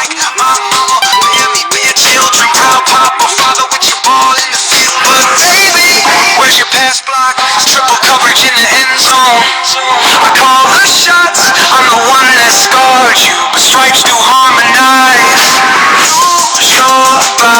like mama. Bear me for your children, proud papa, father with your ball in the field. But baby, where's your pass block? It's triple coverage in the end zone. I call the shots, I'm the one that scarred you, but stripes do harmonize. Use your body,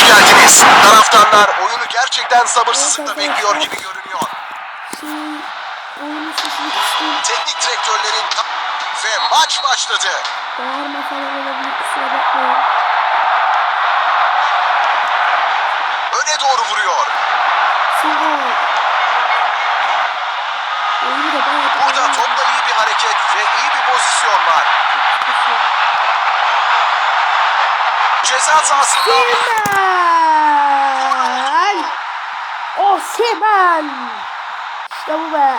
Geldiniz. Taraftarlar oyunu gerçekten sabırsızlıkla bekliyor gibi görünüyor. Teknik direktörlerin ve maç başladı. Bağırma falan olabilir kusura bakmayın. Öne doğru vuruyor. Burada topla iyi bir hareket ve iyi bir pozisyon var. Ceza sahasında Osimhen! Osimhen! İşte bu be.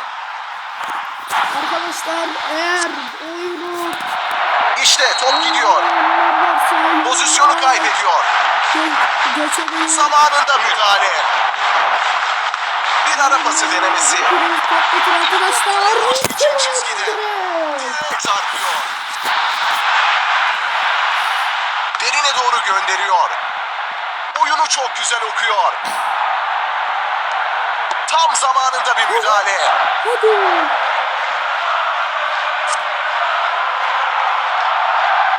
Arkadaşlar eğer oyunu işte top gidiyor. Pozisyonu kaybediyor. Zamanında müdahale. Bir ara pası denemesi. Arkadaşlar. Çizgide. Gönderiyor. Oyunu çok güzel okuyor. Tam zamanında bir müdahale. Hadi.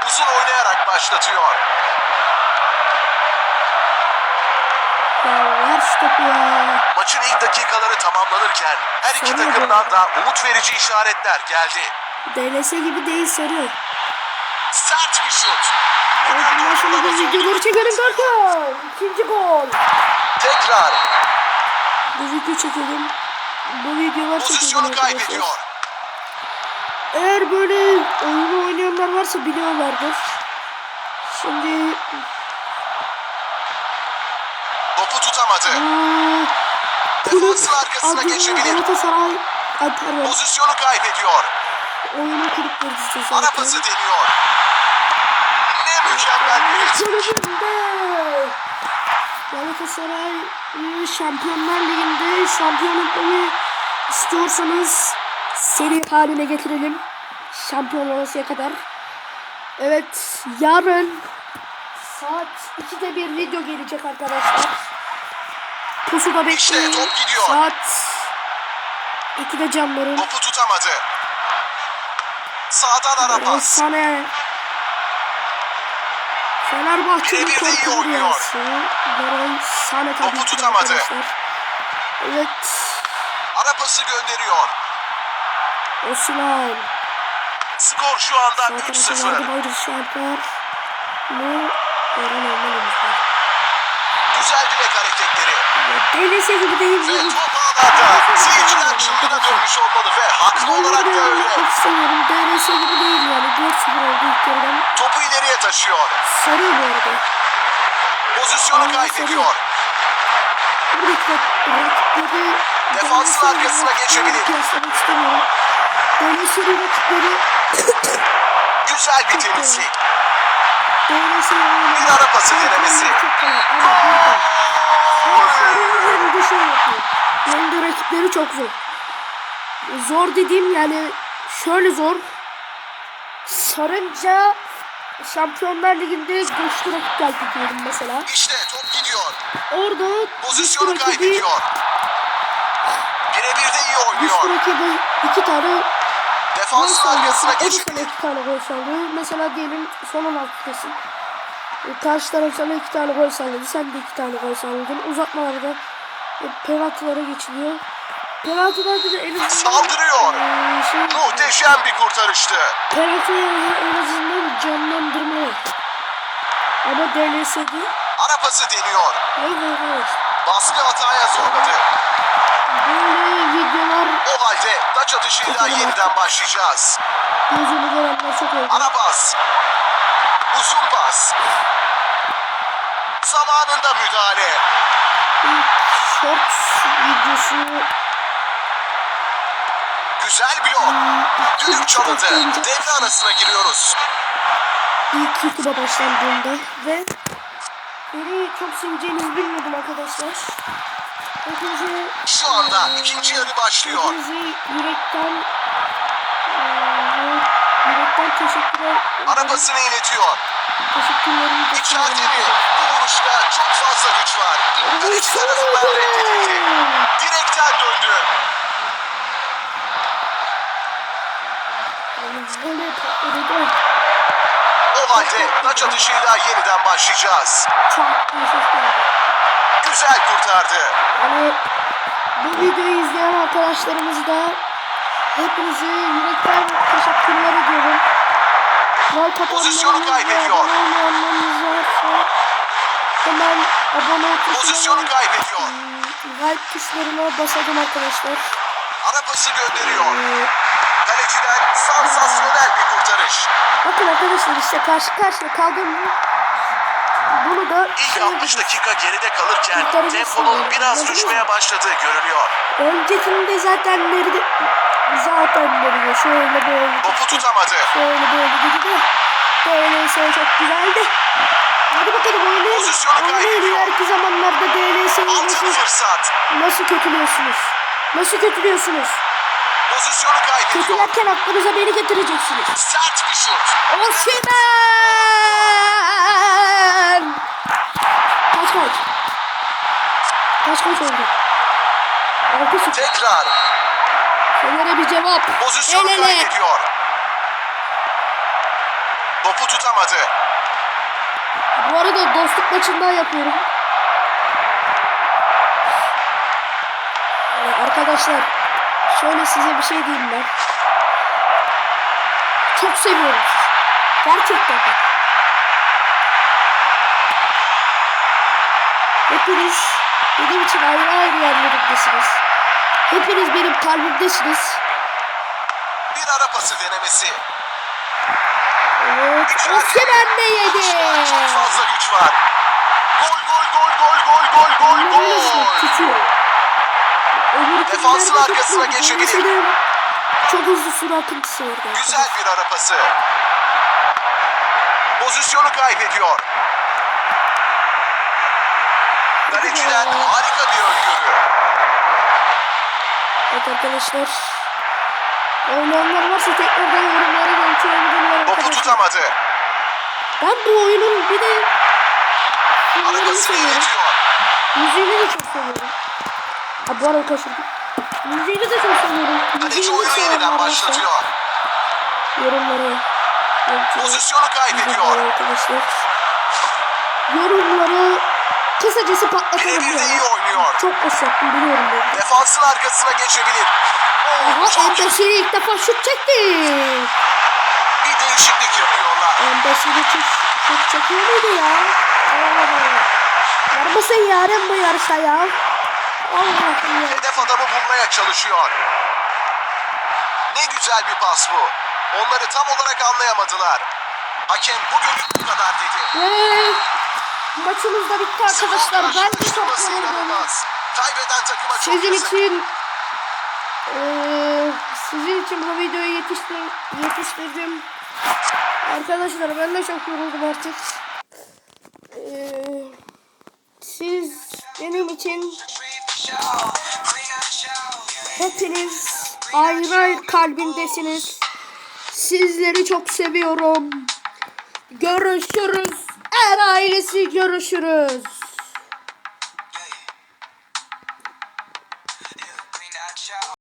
Uzun oynayarak başlatıyor. Maçın ilk dakikaları tamamlanırken her iki Sarı takımdan da umut verici işaretler geldi. DLS gibi değil sarı. Sert bir şut. Evet, bundan sonra da videoları çekelim derken. İkinci gol. Tekrar Bu video çekelim. Bu videolar çekelim pozisyonu arkadaşlar. kaybediyor. Eğer böyle oyunu oynayanlar varsa biliyorlardır. Şimdi Topu tutamadı. Defansın arkasına Adana geçebilir. Galatasaray Ay. Pozisyonu kaybediyor. Oyunu kulüpleri işte Ara pası deniyor. Mükemmel bir Galatasaray Şampiyonlar Ligi'nde şampiyonlukları istiyorsanız seri haline getirelim. Şampiyon olasıya kadar. Evet yarın saat 2'de bir video gelecek arkadaşlar. Pusuda İşte bekleyin. top gidiyor. Saat 2'de canlarım. Topu tutamadı. Sağdan ara pas. Efsane. Fenerbahçe'nin rüyası. Leroy Sané tabii Topu tutamadı. arkadaşlar. Evet. Ara pası gönderiyor. Osimhen. Skor şu anda Sağ tarafa 3-0. verdi Bayır Şalper. Bu Eren Olmalı'mız var. Güzel bilek hareketleri. DLS gibi değil. Ve top ağlarda. Seyirciler çılgına dönmüş olmalı ve haklı olarak da öyle. anlatmak istemiyorum. DLS gibi değil yani. 4-0 oldu ilk yarıdan. Topu ileriye taşıyor. Sarı bu arada. Pozisyonu kaybediyor. Defansın arkasına geçebilir. Galatasaray'ın rakipleri Güzel bir temizlik. Bir ara pası denemesi. Önünde şey. Yanında rakipleri çok zor. Zor dediğim yani şöyle zor. Sarınca Şampiyonlar Ligi'nde güçlü rakip geldi diyorum mesela. İşte top gidiyor. Orada Pozisyonu güçlü rakibi kaybediyor. Birebir de iyi güçlü oynuyor. rakibi iki tane O da sana geçebilir. iki tane gol saldı. Mesela diyelim son 16'dasın. E, Karşı taraf sana iki tane gol salladı. Sen de iki tane gol salladın. Uzatmalarda e, penaltılara geçiliyor. Penaltılarda da en azından Saldırıyor. e, şey, Muhteşem bir kurtarıştı. penaltılarda en azından canlandırma. Ama DLS'de Ara pası deniyor. yok yok yok. Baskı hataya zorladı. Böyle videolar O halde taç atışıyla yeniden başlayacağız. gözümü görenler çok oldu. Ara pas. Uzun pas. Zamanında müdahale. İlk shorts videosu Güzel blok. Düdük çalındı. Devre arasına giriyoruz. ilk YouTube'a başlandığında ve beni çok seveceğinizi bilmiyordum arkadaşlar. Hepinize Şu anda ikinci yarı başlıyor. Hepinize yürekten eee, yürekten teşekkür ederim. Ara pasını iletiyor. Teşekkürlerimi de İçeride Bu vuruşta çok fazla güç var. Kaleci tarafından reddedildi. Direkten döndü. Böyle patladı. Halde taç atışıyla yeniden başlayacağız. Çok Güzel kurtardı. Yani bu videoyu izleyen arkadaşlarımız da hepinize yürekten teşekkürler ediyorum. Like Pozisyonu kaybediyor. hemen abone ol Pozisyonu kaybediyor. like tuşlarına basalım arkadaşlar. Ara pası gönderiyor. Ee, Kaleciden sansasyonel bir kurtarış. bakın arkadaşlar işte karşı karşıya kaldım mı bunu da İlk şey 60 dakika geride kalırken temponun biraz düşmeye başladığı görülüyor. öncekinde zaten nerede zaten nerede şöyle böyle Topu tutamadı. Şöyle böyle de. DLS çok güzeldi. Hadi bakalım oynayın. Pozisyonu kaybediyor. ileriki zamanlarda DLS'yi nasıl, fırsat. nasıl kötülüyorsunuz? Nasıl kötülüyorsunuz? Pozisyonu kaybediyor. Kötülerken aklınıza beni getireceksiniz. Sert bir şut. Osimhen! Kaç kaç? Kaç kaç oldu? Altı sıfır. Tekrar. Fener'e bir cevap. Pozisyonu El ele. kaybediyor. Topu tutamadı. Bu arada dostluk maçından yapıyorum. Yani arkadaşlar şöyle size bir şey diyeyim ben. Çok seviyorum sizi. Gerçekten bak. Hepiniz benim için ayrı ayrı yerlerimdesiniz. Hepiniz benim kalbimdesiniz. Bir ara pası denemesi. Evet. Osimhen de yedi. Çok fazla güç var. Gol gol gol gol gol gol gol gol. tutuyor? Defansın arkasına. Dolayısıyla Çok hızlı su akıntısı orada. Güzel bir ara pası. Pozisyonu kaybediyor. Kaleciden harika bir öngörü. Evet arkadaşlar. Oynayanlar varsa tekrardan yorumlara geçebilirler Topu tutamadı. Ben bu oyunun bir de Ara filmlerini pasını seviyorum. Müziğini de çok seviyorum. Ha bu arada kaçırdım. Müziğini de seviyorum. Kaleci yeniden başlatıyor. Yorumlara. yazın. Pozisyonu kaybediyor. Arkadaşlar. Yorumları kısacası patlatalım. Yani. iyi oynuyor. Çok basit yaptım biliyorum ben. Defansın arkasına geçebilir. Aha Embesiri ilk defa şut çekti. bir değişiklik yapıyorlar. Embesiri şut, çekiyor muydu ya? Allah Allah. Var mısın yarın bu yarışta ya? Allah'ım. Hedef adamı bulmaya çalışıyor. Ne güzel bir pas bu. Onları tam olarak anlayamadılar. Hakem bugünlük bu kadar dedi. Ve maçımız da bitti arkadaşlar. Ben de çok yoruldum. Kaybeden takıma çok Sizin yazık. için eee sizin için bu videoyu yetiştir, yetiştirdim. Arkadaşlar ben de çok yoruldum artık. Eee siz benim için hepiniz ayrı kalbimdesiniz. Sizleri çok seviyorum. Görüşürüz. Er ailesi görüşürüz.